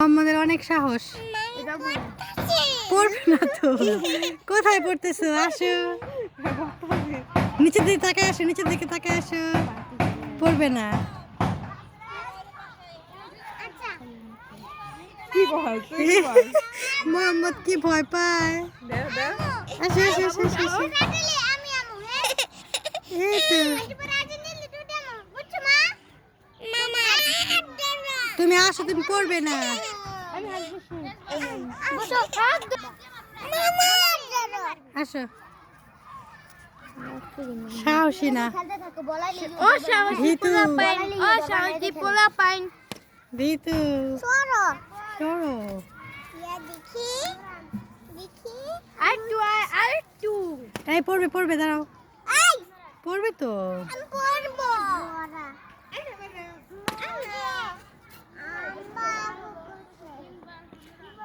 আমাদের অনেক সাহস। পড়বে না তো। কোথায় পড়তেছো? আসো। নিচের দিকে তাকায় আসো নিচের দিকে তাকায় আসো। পড়বে না। কি মোহাম্মদ কি ভয় পায়? দে দে। আসো আসো আসো আসো, আসো। এই তো। তুমি আসো তুমি পড়বে না। আসো সাহসী না। ও সাহসী পোলা পাইন ও সাহসী পোলা পাইন ভিতু। সরো। চলো দেখি। দেখি। আর টু আর টু এই পড়বে পড়বে দাঁড়াও। পড়বে তো? আমি পড়ব।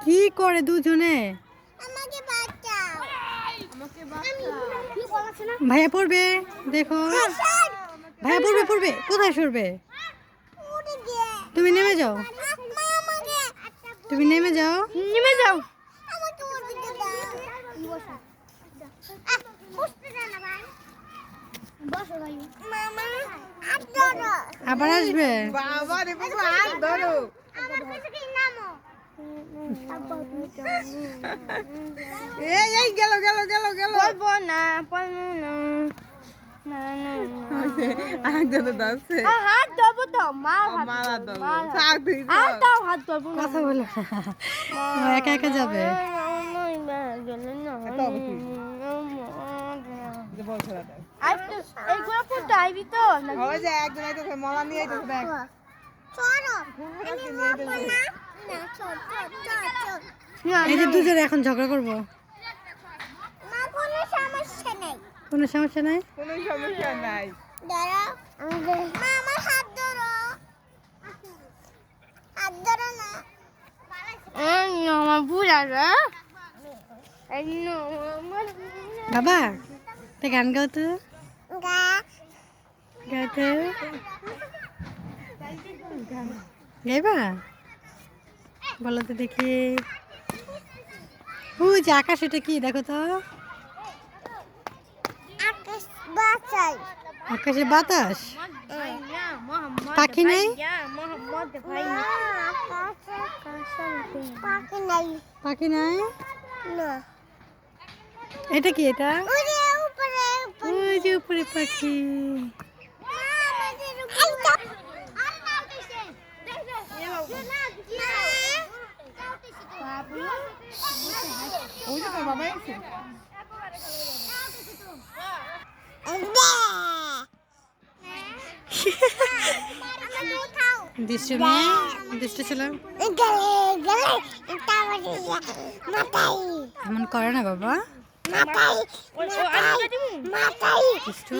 কি করে দুজনে? আমাকে বাঁচাও। আমাকে বাঁচাও। কি বলছ না ভাইয়া পড়বে দেখো। ভাইয়া পড়বে পড়বে। কোথায় সরবে? তুমি নেমে যাও। তুমি নেমে যাও। নেমে যাও। আর আবার আসবে? বাবা রে বাবা হাত ধরো। এই এই গেল গেল গেল গেল। বলব না বলব না একা একা যাবে? মলা নিয়ে এই যে দুজনে এখন ঝগড়া করব। কোনো সমস্যা নেই। কোনো সমস্যা নাই? কোনো সমস্যা নাই। দাঁড়াও মা আমার হাত ধরো। হাত ধরো না। আমার বুড়া রে বাবা তা গান গাও তো। গা। গাও তো। গাইবা? বলো তো দেখি। ও যে আকাশ, এটা কি? দেখো তো। আকাশ বাতাস? পাখি নেই? পাখি নাই? এটা কি এটা? ওই উপরে পাখি। ওই যে তোর বাবা এসে ছিল। এমন করে না বাবা। মাথায় মাথায় মাথায় দুষ্টু।